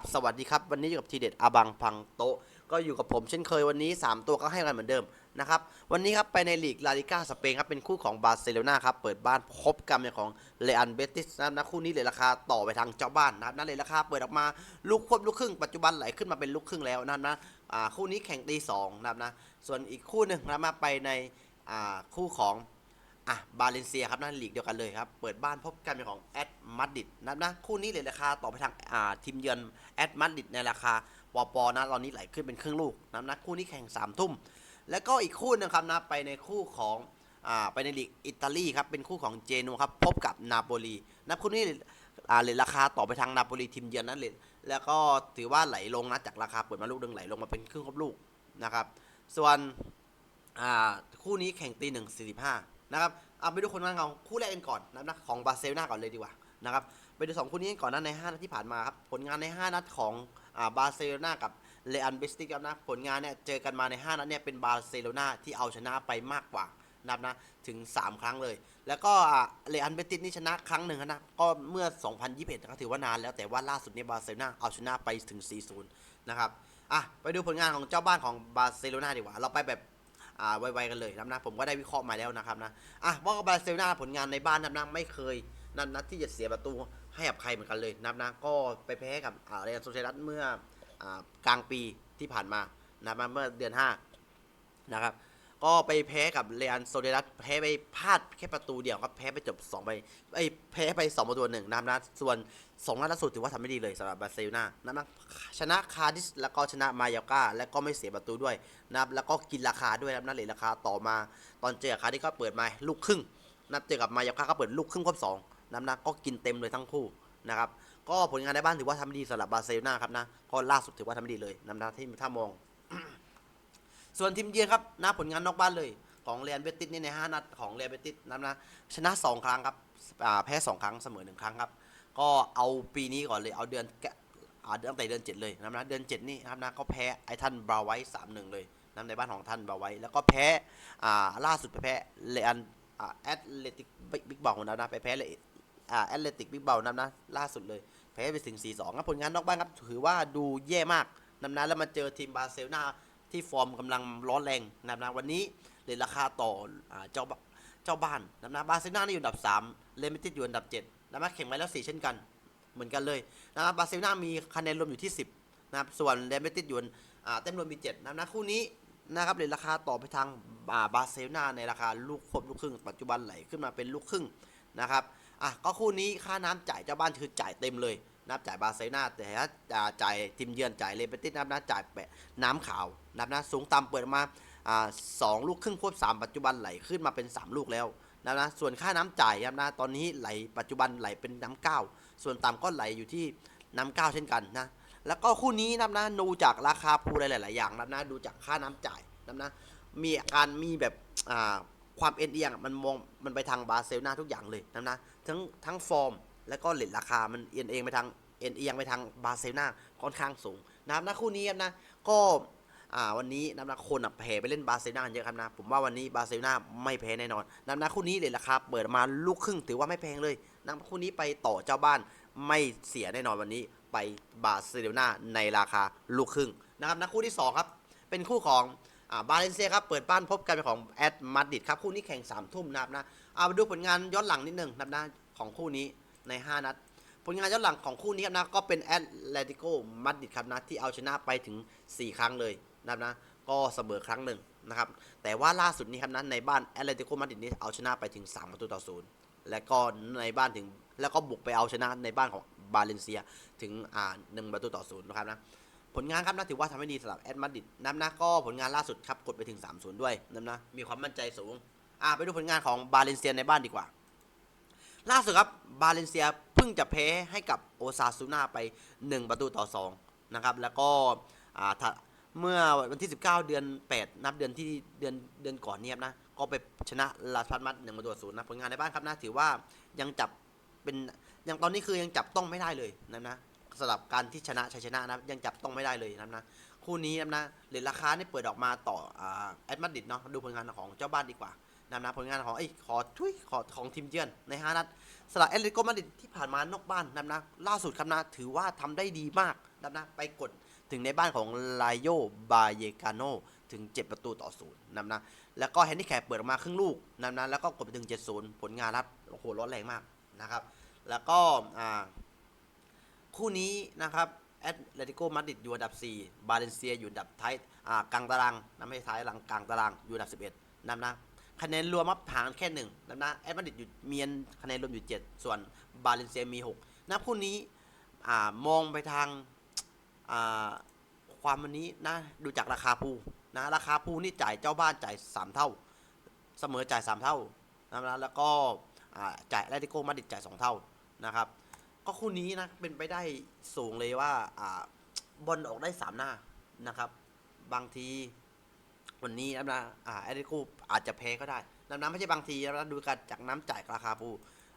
ก็กราบสวัสดีครับ วันนี้อยู่กับทีเด็ดอาบังพังโตก็อยู่กับผมเช่นเคยวันนี้ 3 ตัวก็ให้กันเหมือนเดิมนะครับวันนี้ครับไปในลีกลาลิก้าสเปนครับเป็นคู่ของบาร์เซโลนาครับเปิดบ้านพบกันของเลอันเบติสนะครับนะคู่นี้เลยราคาต่อไปทางเจ้าบ้านนะครับนั่นเลยราคาเปิดออกมาลูกควบลูกครึ่งปัจจุบันไหลขึ้นมาเป็นลูกครึ่งแล้วนะครับนะอ่าคู่นี้แข่งตีสองนะครับนะส่วนอีกคู่หนึ่งนะมาไปในอ่าคู่ของ อะบาเลนเซียครับนั่นลีกเดียวกันเลยครับ เปิดบ้านพบกันเป็นของแอดมาดริดนะนะคู่นี้เลยราคาต่อไปทางอ่าทีมเยือนแอดมาดริดในราคาปอปอนะตอนนี้ไหลขึ้นเป็นครึ่งลูกนะครับนะคู่นี้แข่ง3ามทุ่ม แล้วก็อีกคู่นึงครับนะไปในคู่ของอ่าไปในลีกอิตาลีครับเป็นคู่ของเจนัวครับพบกับนาโปลีนะคู่นี้อ่าเลยราคาต่อไปทางนาโปลีทีมเยือนนั่นเลยแล้วก็ถือว่าไหลลงนะจากราคาเปิดมาลูกหนึงไหลลงมาเป็นครึ่งครบลูกนะครับ ส่วนอ่าคู่นี้แข่งตีหนึ่งสี่สิบห้า นะครับเอาไปดูคนงานของคู่แรกกันก่อนนะครับนะของบาร์เซโลนาก่อนเลยดีกว่านะครับไปดูสองคู่นี้กันก่อนนะใน 5 นัดที่ผ่านมาครับผลงานใน 5 นัดของอ่าบาร์เซโลนากับเลอันเบสติกครับนะผลงานเนี่ยเจอกันมาใน 5 นัดเนี่ยเป็นบาร์เซโลนาที่เอาชนะไปมากกว่านับนะถึง 3 ครั้งเลย แล้วก็เลอันเบติสนี่ชนะครั้งหนึ่งนะก็เมื่อ 2021ก็ถือว่านานแล้วแต่ว่าล่าสุดเนี่ยบาร์เซโลนาเอาชนะไปถึง 4-0 นะครับอะไปดูผลงานของเจ้าบ้านของบาร์เซโลนาดีกว่า เราไปแบบ อ่าไวๆกันเลยนับนะผมก็ได้วิเคราะห์มาแล้วนะครับนะอะว่ากบาร์เซโลนาผลงานในบ้านนับนะไม่เคยนัดนัดที่จะเสียประตูให้กับใครเหมือนกันเลยนับนะก็ไปแพ้กับอ่าเรอัลโซเชรัสเมื่ออ่ากลางปีที่ผ่านมานะครับเมื่อเดือน5นะครับ ก็ไปแพ้กับเรอัลโซเดรัสแพ้ไปพลาดแค่ประตูเดียวครับแพ้ไปจบ2ไปไอ้แพ้ไป2ประตูหนึ่งนะครับนะส่วน2นัดล่าสุดถือว่าทำไม่ดีเลยสำหรับบาร์เซโลนานะครับชนะคาร์ดิสแล้วก็ชนะมายาก้าและก็ไม่เสียประตูด้วยนะครับแล้วก็กินราคาด้วยนะครับนั่นเลยราคาต่อมา ตอนเจอกับคาร์ดิสก็เปิดมาลูกครึ่งนัดเจอกับมายาก้าก็เปิดลูกครึ่งครบสองนะครับนะก็กินเต็มเลยทั้งคู่นะครับก็ผลงานในบ้านถือว่าทำดีสำหรับบาร์เซโลนาครับนะก็ล่าสุดถือว่าทำดีเลยนะครับนะที่ถ้ามอง ส่วนทีมเยือนครับนะผลงานนอกบ้านเลยของเรียนเบติสนี่ใน 5 นัดของเรียนเบติสนะนะชนะ 2 ครั้งครับแพ้ 2 ครั้งเสมอ 1 ครั้งครับ ก็เอาปีนี้ก่อนเลยเอาเดือนแกอ่าตั้งแต่เดือน 7 เลยนะนะเดือน 7 นี่นะครับนะก็แพ้ไอ้ท่านบราไว้3-1เลยนะในบ้านของท่านบราไว้แล้วก็แพ้อ่าล่าสุดไปแพ้เรอันอ่าแอตเลติกบิ๊กเบลนะนะไปแพ้เลยอ่าแอตเลติกบิ๊กเบลนะนะล่าสุดเลยแพ้ไปถึง4-2ครับผลงานนอกบ้านครับถือว่าดูแย่มากนะนะแล้วมาเจอทีมบาร์เซโลนา ที่ฟอร์มกำลังร้อนแรงนะครับวันนี้เลยราคาต่อเจ้าบเจ้าบ้านนะครับบาร์เซโลนานี่อยู่อันดับ3เลมิติดอยู่อันดับ7นะครับแข่งไปแล้ว 4 เช่นกัน เหมือนกันเลยนะครับบาร์เซโลนามีคะแนนรวมอยู่ที่ 10นะครับส่วนเลมิติดอยู่อ่าเต็มรวมมี7นะครับนะคู่นี้นะครับเลยราคาต่อไปทางบาร์เซโลนาในราคาลูกควบลูกครึ่ง ปัจจุบันไหลขึ้นมาเป็นลูกครึ่งนะครับอะก็คู่นี้ค่าน้ำจ่ายเจ้าบ้านคือจ่ายเต็มเลย นับจ่ายบาร์เซโลนาแต่ถ้าจ่ายทีมเยือนจ่ายเลเบติสนับนะจ่ายแปะน้ำขาวนับนะสูงต่ำเปิดมาอ่าสองลูกครึ่งควบสามปัจจุบันไหลขึ้นมาเป็น 3 ลูกแล้วนะนะส่วนค่าน้ำจ่ายครับนะตอนนี้ไหลปัจจุบันไหลเป็นน้ำเก้าส่วนต่ำก็ไหลอยู่ที่น้ำเก้าเช่นกันนะแล้วก็คู่นี้นับนะดูจากราคาภูหลาย ๆ อย่างนับนะดูจากค่าน้ำจ่ายนับนะมีการมีแบบอ่าความเอ็นเอียงมันมองมันไปทางบาร์เซโลนาทุกอย่างเลยนะนะทั้งทั้งฟอร์ม แล้วก็เลทราคามันเอียงเองไปทาง เอ็นเอียงไปทางบาร์เซโลนาค่อนข้างสูงนะครับนะคู่นี้ครับนะก็วันนี้นับนะคนแพ้ไปเล่นบาร์เซโลนาเยอะครับนะผมว่าวันนี้บาร์เซโลนาไม่แพ้แน่นอนนับนะคู่นี้เลยราคาเปิดมาลูกครึ่งถือว่าไม่แพงเลยนะครับคู่นี้ไปต่อเจ้าบ้านไม่เสียแน่นอนวันนี้ไปบาร์เซโลนาในราคาลูกครึ่งนะครับนะคู่ที่สองครับเป็นคู่ของบาเลนเซียครับเปิดบ้านพบกันเป็นของแอดมาดริดครับคู่นี้แข่ง3ามทุ่มนะครับนะเอาไปดูผลงานย้อนหลังนิดหนึ่งนะครับนะของคู่นี้ใน 5 นัด ผลงานย้อนหลังของคู่นี้ครับนะก็เป็นแอตเลติโกมาดริดครับนะที่เอาชนะไปถึง 4 ครั้งเลยนะครับนะก็เสมอครั้งหนึ่งนะครับแต่ว่าล่าสุดนี้ครับนะในบ้านแอตเลติโกมาดริดนี้เอาชนะไปถึง 3 ประตูต่อศูนย์และก็ในบ้านถึงแล้วก็บุกไปเอาชนะในบ้านของบาเลนเซียถึงอ่าหนึ่งประตูต่อศูนย์นะครับนะผลงานครับนะถือว่าทำให้ดีสำหรับแอตมาดริดนะครับนะก็ผลงานล่าสุดครับกดไปถึง3-0ด้วยนะครับนะมีความมั่นใจสูงอ่าไปดูผลงานของบาเลนเซียในบ้านดีกว่า ล่าสุดครับบาเลนเซีย พิ่งจะแพ้ให้กับโอซาซูนาไป 1 ประตูต่อ2นะครับแล้วก็เมื่อวันที่ 19 เดือน 8 นับเดือนที่เดือนเดือนก่อนเนี่ยครับนะก็ไปชนะลาสพัดมัด1ประตูศูนย์นะผลงานในบ้านครับนะถือว่ายังจับเป็นยังตอนนี้คือยังจับต้องไม่ได้เลยนะนะสำหรับการที่ชนะชัยชนะนะยังจับต้องไม่ได้เลยนะนะคู่นี้นะนะเหรียญราคานี่เปิดออกมาต่ออ่าแอดมาดริดเนาะดูผลงานของเจ้าบ้านดีกว่า นำนะผลงานของไอ้ขอทุยขอของทีมเยือนใน5นัดสำหรับแอตเลติโกมาดริดที่ผ่านมานอกบ้านนำนะล่าสุดครับนะถือว่าทำได้ดีมากนำนะไปกดถึงในบ้านของไลโยบาเยกาโนถึง 7 ประตูต่อศูนย์นำนะแล้วก็แฮนดิแคปเปิดออกมาครึ่งลูกนำนะแล้วก็กดไปถึง 70 ผลงานรับโอ้โหร้อนแรงมากนะครับ แล้วก็คู่นี้นะครับแอตเลติโกมาดริดอยู่อันดับ 4 บาเลนเซียอยู่อันดับท้ายอ่ากลางตารางนะไม่ใช่ท้ายหลังกลางตารางอยู่อันดับ 11นำนะ คะแนนรวมมับห่างกันแค่หนึ่งนำนะแอตมาดริดอยู่เมียนคะแนนรวมอยู่ 7 ส่วนบาเลนเซียมี6นะคู่นี้อ่ามองไปทางอ่าความวันนี้นะดูจากราคาภูนะราคาภูนี่จ่ายเจ้าบ้านจ่าย 3 เท่า เสมอจ่าย 3 เท่านะครับแล้วก็จ่ายแอตเลติโกมาดิดจ่าย 2 เท่านะครับ ก็คู่นี้นะเป็นไปได้สูงเลยว่าอ่าบอลออกได้ 3 หน้านะครับ บางที วันนี้นะนะอ่าแอตเลติโกอาจจะแพ้ก็ได้น้ำน้ำไม่ใช่บางทีนะดูการจากน้ำจ่ายราคาปู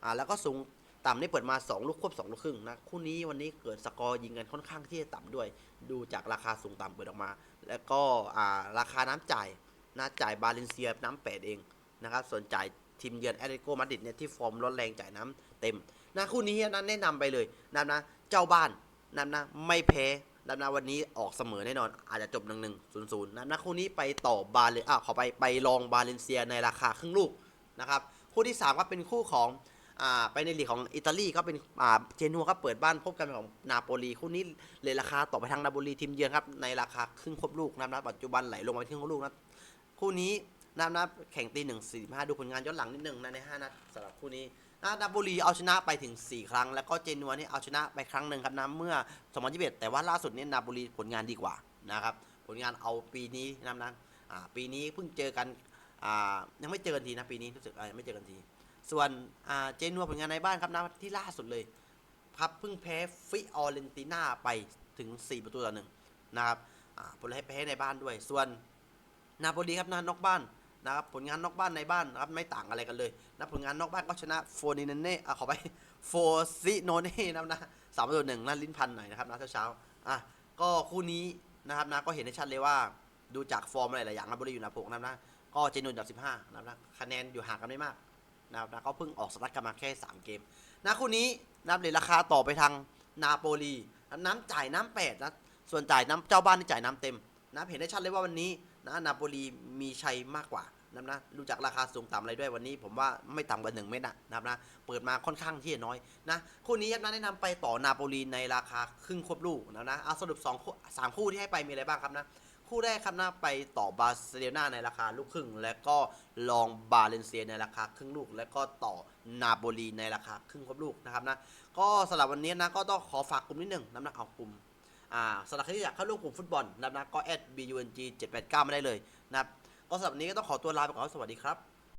อ่าแล้วก็สูงต่ำนี่เปิดมา 2 ลูกควบ 2 ลูกครึ่งนะคู่นี้วันนี้เกิดสกอร์ยิงกันค่อนข้างที่จะต่ำด้วย ดูจากราคาสูงต่ำเปิดออกมา แล้วก็อ่าราคาน้ำจ่ายนะจ่ายบาเลนเซียน้ำแปดเองนะครับส่วนจ่ายทีมเยือนแอตเลติโกมาดริดเนี่ยที่ฟอร์มร้อนแรงจ่ายน้ำเต็มนะคู่นี้นะแนะนำไปเลยนะนะเจ้าบ้านนะนะไม่แพ้ นะนะวันนี้ออกเสมอแน่นอน อาจจะจบหนึ่งหนึ่งศูนย์ศูนย์นะนะคู่นี้ไปต่อบาเลอะขอไปไปลองบาเลนเซียในราคาครึ่งลูกนะครับคู่ที่ 3 ก็เป็นคู่ของอ่าไปในลีกของอิตาลีก็เป็นอ่าเจนัวก็เปิดบ้านพบกันของนาโปลีคู่นี้เลยราคาต่อไปทางนาโปลีทีมเยือนครับในราคาครึ่งครบลูกนะนะปัจจุบันไหลลงมาครึ่งลูกนะคู่นี้นะนะแข่งตีหนึ่งสี่ห้าดูผลงานย้อนหลังนิดหนึ่งนะในห้านัดสำหรับคู่นี้ นะนาโปลีเอาชนะไปถึง 4 ครั้ง แล้วก็เจนัวนี่เอาชนะไปครั้งหนึ่งครับนะเมื่อ 2021 แต่ว่าล่าสุดนี่นาโปลีผลงานดีกว่านะครับผลงานเอาปีนี้นะนั้นอ่าปีนี้เพิ่งเจอกันยังไม่เจอกันทีนะปีนี้รู้สึกยังไม่เจอกันที ส่วนเจนัวผลงานในบ้านครับนะที่ล่าสุดเลยครับเพิ่งแพ้ฟิออเรนติน่าไปถึง 4 ประตูต่อหนึ่งนะครับผลให้แพ้ในบ้านด้วย ส่วนนาโปลีครับนะนอกบ้าน นะครับผลงานนอกบ้านในบ้านนะครับไม่ต่างอะไรกันเลยนะผลงานนอกบ้านก็ชนะโฟนินเน่อะขอไปโฟซิโนเน่นะนะสามประตูหนึ่งนะลิ้นพันหน่อยนะครับนะเช้าๆอะก็คู่นี้นะครับนะก็เห็นได้ชัดเลยว่าดูจากฟอร์มอะไรหลายอย่างนะบริอยู่นดับหกนะนะก็เจนุนดับสิบห้านะครับนะคะแนนอยู่ห่างกันไม่มากนะครับนะก็เพิ่งออกสตาร์ทกันมาแค่สามเกมนะคู่นี้นะครับเลยราคาต่อไปทางนาโปลีน้ำจ่ายน้ำแปดนะส่วนจ่ายน้ำเจ้าบ้านนี่จ่ายน้ำเต็มนะเห็นได้ชัดเลยว่าวันนี้ นะนาโปลีมีชัยมากกว่านะนะดูจากราคาสูงต่ำอะไรด้วยวันนี้ผมว่าไม่ต่ำกว่าหนึ่งเม็ดนะนะครับนะเปิดมาค่อนข้างที่จะน้อยนะคู่นี้ครับนะแนะนำไปต่อนาโปลีในราคาครึ่งควบลูกนะนะเอาสรุป2คู่สามคู่ที่ให้ไปมีอะไรบ้างครับนะคู่แรกครับนะไปต่อบาร์เซโลนาในราคาลูกครึ่ง และก็ลองบาเลนเซียในราคาครึ่งลูก และก็ต่อนาโปลีในราคาครึ่งควบลูกนะครับนะก็สำหรับวันนี้นะก็ต้องขอฝากกลุ่มนิดหนึ่งนะครับนะเอากลุ่ม อ่าสำหรับใครที่อยากเข้าร่วมกลุ่มฟุตบอลนะครับนะก็แอด bung 789มาได้เลยนะครับก็สำหรับวันนี้ก็ต้องขอตัวลาไปก่อนสวัสดีครับ